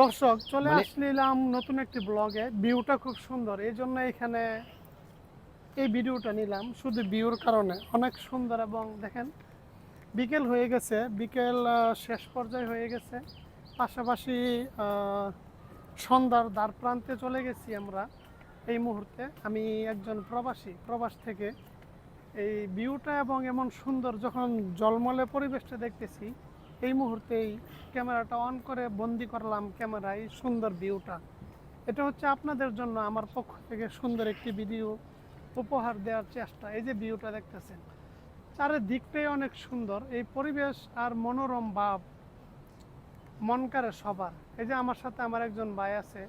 দর্শক চলে মানে- আসলাম নতুন একটি ব্লগে ভিউটা খুব সুন্দর এই জন্য এখানে এই ভিডিওটা নিলাম শুধু ভিউর কারণে। অনেক সুন্দর এবং দেখেন বিকেল হয়ে গেছে বিকেল শেষ পর্যায়ে হয়ে গেছে। পাশাপাশি সন্ধ্যার দ্বার প্রান্তে চলে গেছি আমরা। এই মুহূর্তে আমি একজন প্রবাসী প্রবাস থেকে। এই ভিউটা এবং এমন সুন্দর যখন জলমলে পরিবেশটা দেখতেছি এই মুহূর্তেই ক্যামেরাটা অন করে বন্দি করলাম ক্যামেরায় সুন্দর ভিউটা। এটা হচ্ছে আপনাদের জন্য আমার পক্ষ থেকে সুন্দর একটি ভিডিও উপহার দেওয়ার চেষ্টা। এই যে ভিউটা দেখতেছেন চারিদিকটাই অনেক সুন্দর। এই পরিবেশ আর মনোরম ভাব মন করে সবার। এই যে আমার সাথে আমার একজন ভাই আছে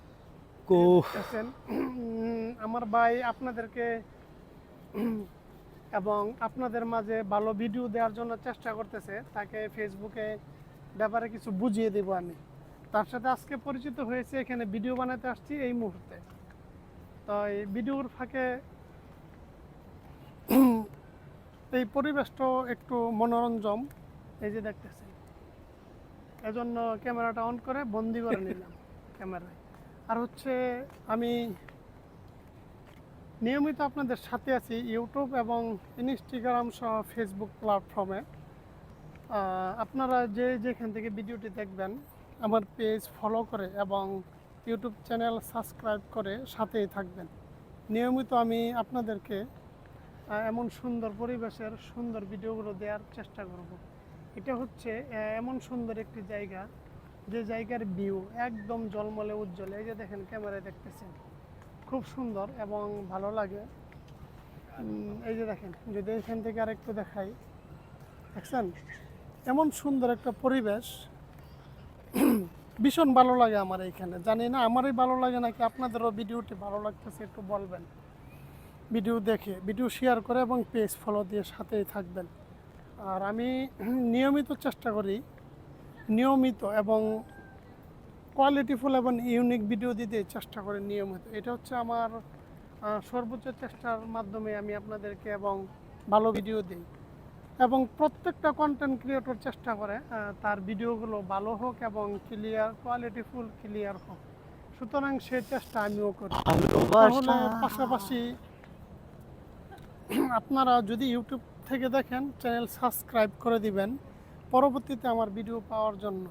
আমার ভাই আপনাদেরকে এবং আপনাদের মাঝে ভালো ভিডিও দেওয়ার জন্য চেষ্টা করতেছে তাকে ফেসবুকে ব্যাপারে কিছু বুঝিয়ে দেব আমি। তার সাথে আজকে পরিচিত হয়েছে এখানে ভিডিও বানাতে আসছি এই মুহূর্তে। তো এই ভিডিওর ফাঁকে এই পরিবেশটা একটু মনোরঞ্জন এই যে দেখতেছেন। এজন্য ক্যামেরাটা অন করে বন্দি করে নিলাম ক্যামেরায়। আর হচ্ছে আমি নিয়মিত আপনাদের সাথে আছি ইউটিউব এবং ইনস্টাগ্রাম সহ ফেসবুক প্ল্যাটফর্মে আপনারা যে যেখান থেকে ভিডিওটি দেখবেন, আমার পেজ ফলো করে এবং ইউটিউব চ্যানেল সাবস্ক্রাইব করে সাথেই থাকবেন। নিয়মিত আমি আপনাদেরকে এমন সুন্দর পরিবেশের সুন্দর ভিডিওগুলো দেওয়ার চেষ্টা করব। এটা হচ্ছে এমন সুন্দর একটি জায়গা, যে জায়গার ভিউ একদম জলমলে উজ্জ্বল। এই যে দেখেন ক্যামেরায় দেখতেছেন। খুব সুন্দর এবং ভালো লাগে। এই যে দেখেন, যদি এখান থেকে আরেকটু দেখাই। দেখছেন? এমন সুন্দর একটা পরিবেশ। ভীষণ ভালো লাগে আমার এইখানে। জানি না, আমারই ভালো লাগে নাকি আপনাদেরও ভিডিওটি ভালো লাগতেছে একটু বলবেন। ভিডিও দেখে, ভিডিও শেয়ার করে এবং পেজ ফলো দিয়ে সাথেই থাকবেন। আর আমি নিয়মিত চেষ্টা করি, নিয়মিত এবং কোয়ালিটিফুল এবং ইউনিক ভিডিও দিতে চেষ্টা করি নিয়মিত। এটা হচ্ছে আমার সর্বোচ্চ চেষ্টার মাধ্যমে আমি আপনাদেরকে এবং ভালো ভিডিও দিই। এবং প্রত্যেকটা কন্টেন্ট ক্রিয়েটর চেষ্টা করে তার ভিডিওগুলো ভালো হোক এবং ক্লিয়ার কোয়ালিটিফুল ক্লিয়ার হোক। সুতরাং সেই চেষ্টা আমিও করি। তাহলে পাশাপাশি আপনারা যদি ইউটিউব থেকে দেখেন চ্যানেল সাবস্ক্রাইব করে দিবেন। পরবর্তীতে আমার ভিডিও পাওয়ার জন্য।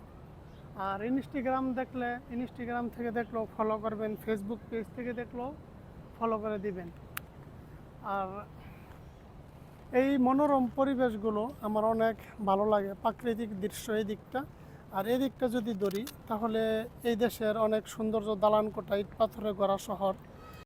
আর ইনস্টাগ্রাম দেখলে ইনস্টাগ্রাম থেকে দেখলেও ফলো করবেন ফেসবুক পেজ থেকে দেখলেও ফলো করে দিবেন। আর এই মনোরম পরিবেশগুলো আমার অনেক ভালো লাগে, প্রাকৃতিক দৃশ্য এই দিকটা। আর এই দিকটা যদি ধরি, তাহলে এই দেশের অনেক সৌন্দর্য দালান কোটা ইট পাথরে গড়া শহর